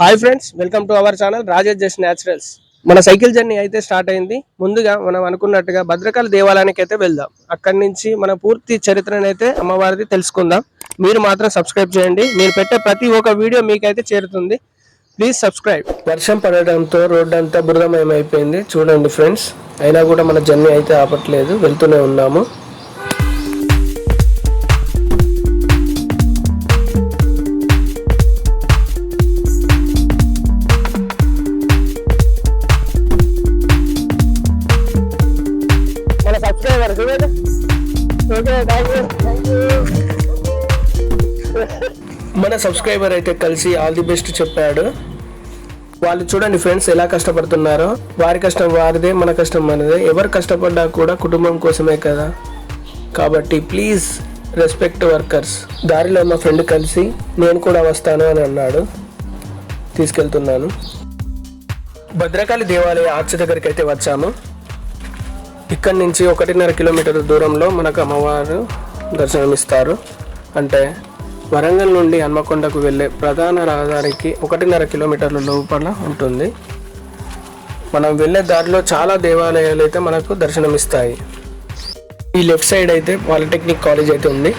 Hi friends welcome to our channel Rajesh just naturals మన cycle journey అయితే start అయింది. ముందుగా మనం అనుకున్నట్టుగా భద్రకాళి దేవాలయానికి అయితే వెళ్దాం. అక్కడి నుంచి మన పూర్తి చరిత్రను అయితే అమ్మవారిది తెలుసుకుందాం. మీరు మాత్రం సబ్స్క్రైబ్ చేయండి. మీరు పెట్టే ప్రతి ఒక్క వీడియో మీకైతే చేరుతుంది. ప్లీజ్ సబ్స్క్రైబ్ వర్షం పడడంతో రోడ్డు అంతా బురదమయం అయిపోయింది చూడండి ఫ్రెండ్స్ అయినా కూడా మన జర్నీ అయితే ఆపట్లేదు. వెళ్తూనే ఉన్నాము. మన సబ్స్క్రైబర్ చూడండి okay thank you thank you మన సబ్స్క్రైబర్ అయితే కలిసి ఆల్ ది బెస్ట్ చెప్పాడు. వాళ్ళు చూడండి ఫ్రెండ్స్ ఎలా కష్టపడుతున్నారో. వారి కష్టం వారిదే మన కష్టం మనదే. ఎవరు కష్టపడ్డా కూడా కుటుంబం కోసమే కదా. కాబట్టి ప్లీజ్ రెస్పెక్ట్ వర్కర్స్ దారిలో మా ఫ్రెండ్ కలిసి నేను కూడా వస్తాను అని అన్నాడు. తీసుకెళ్తున్నాను. భద్రకాళి దేవాలయ ఆర్చ దగ్గరికి అయితే వచ్చాము. ఇక్కడి నుంచి ఒకటిన్నర కిలోమీటర్ దూరంలో మనకు అమ్మవారు దర్శనమిస్తారు. అంటే వరంగల్ నుండి హన్మకొండకు వెళ్ళే ప్రధాన రహదారికి ఒకటిన్నర కిలోమీటర్ల లోపల ఉంటుంది. మనం వెళ్ళే దారిలో చాలా దేవాలయాలు అయితే మనకు దర్శనమిస్తాయి. ఈ లెఫ్ట్ సైడ్ అయితే పాలిటెక్నిక్ కాలేజ్ అయితే ఉంది.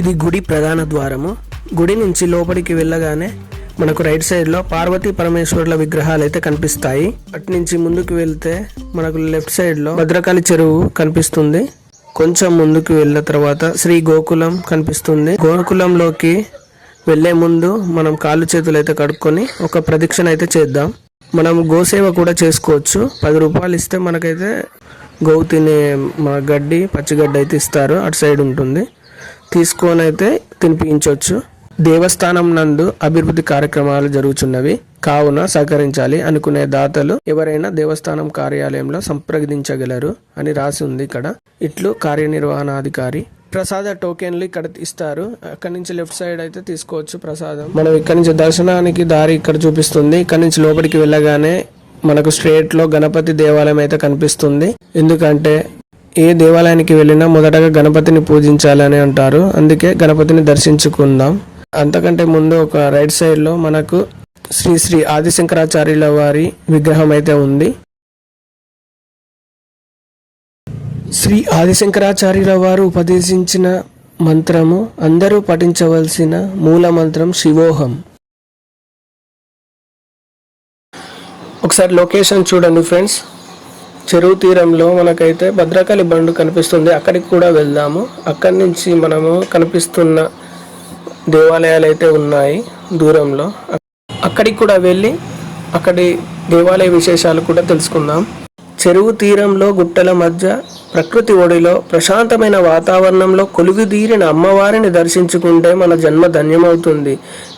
ఇది గుడి ప్రధాన ద్వారము. గుడి నుంచి లోపలికి వెళ్ళగానే మనకు రైట్ సైడ్లో పార్వతీ పరమేశ్వరుల విగ్రహాలు అయితే కనిపిస్తాయి. అటు నుంచి ముందుకు వెళ్తే మనకు లెఫ్ట్ సైడ్లో భద్రకాళి చెరువు కనిపిస్తుంది. కొంచెం ముందుకు వెళ్ళిన తర్వాత శ్రీ గోకులం కనిపిస్తుంది. గోకులంలోకి వెళ్ళే ముందు మనం కాళ్ళు చేతులు అయితే కడుక్కొని ఒక ప్రదక్షిణ అయితే చేద్దాం. మనం గోసేవ కూడా చేసుకోవచ్చు. పది రూపాయలు ఇస్తే మనకైతే గోవు తినే మన గడ్డి పచ్చిగడ్డి అయితే ఇస్తారు. అటు సైడ్ ఉంటుంది. తీసుకొని అయితే తినిపించవచ్చు దేవస్థానం నందు అభివృద్ధి కార్యక్రమాలు జరుగుతున్నవి కావున సహకరించాలి అనుకునే దాతలు ఎవరైనా దేవస్థానం కార్యాలయంలో సంప్రదించగలరు అని రాసి ఉంది ఇక్కడ. ఇట్లు కార్యనిర్వహణాధికారి ప్రసాద టోకెన్లు ఇక్కడ ఇస్తారు. అక్కడ నుంచి లెఫ్ట్ సైడ్ అయితే తీసుకోవచ్చు ప్రసాదం. మనం ఇక్కడ నుంచి దర్శనానికి దారి ఇక్కడ చూపిస్తుంది. ఇక్కడ నుంచి లోపలికి వెళ్ళగానే మనకు స్ట్రేట్లో గణపతి దేవాలయం అయితే కనిపిస్తుంది. ఎందుకంటే ఏ దేవాలయానికి వెళ్ళినా మొదటగా గణపతిని పూజించాలని అంటారు. అందుకే గణపతిని దర్శించుకుందాం. అంతకంటే ముందు ఒక రైట్ సైడ్లో మనకు శ్రీ శ్రీ ఆదిశంకరాచార్యుల వారి విగ్రహం అయితే ఉంది. శ్రీ ఆదిశంకరాచార్యుల వారు ఉపదేశించిన మంత్రము అందరూ పఠించవలసిన మూల మంత్రం శివోహం. ఒకసారి లొకేషన్ చూడండి ఫ్రెండ్స్. చెరువు తీరంలో మనకైతే భద్రకాళి బండు కనిపిస్తుంది. అక్కడికి కూడా వెళ్దాము. అక్కడి నుంచి మనము కనిపిస్తున్న దేవాలయాలు అయితే ఉన్నాయి దూరంలో. అక్కడికి కూడా వెళ్ళి అక్కడి దేవాలయ విశేషాలు కూడా తెలుసుకుందాం. చెరువు తీరంలో గుట్టల మధ్య ప్రకృతి ఒడిలో ప్రశాంతమైన వాతావరణంలో కొలువుదీరిన అమ్మవారిని దర్శించుకుంటే మన జన్మ ధన్యమవుతుంది.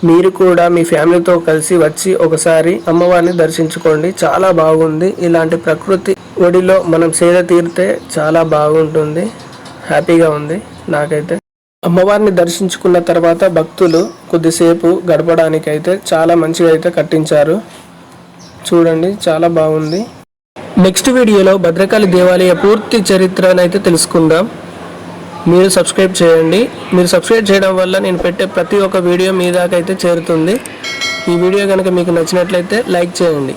మీరు కూడా మీ ఫ్యామిలీతో కలిసి వచ్చి ఒకసారి అమ్మవారిని దర్శించుకోండి. చాలా బాగుంది. ఇలాంటి ప్రకృతి ఒడిలో మనం సేద తీరితే చాలా బాగుంటుంది. హ్యాపీగా ఉంది నాకైతే. అమ్మవారిని దర్శించుకున్న తర్వాత భక్తులు కొద్దిసేపు గడపడానికి అయితే చాలా మంచిగా అయితే కట్టించారు. చూడండి చాలా బాగుంది. నెక్స్ట్ వీడియోలో భద్రకాళి దేవాలయ పూర్తి చరిత్రనైతే తెలుసుకుందాం. మీరు సబ్స్క్రైబ్ చేయండి. మీరు సబ్స్క్రైబ్ చేయడం వల్ల నేను పెట్టే ప్రతి ఒక్క వీడియో మీ దాకా అయితే చేరుతుంది. ఈ వీడియో కనుక మీకు నచ్చినట్లయితే లైక్ చేయండి.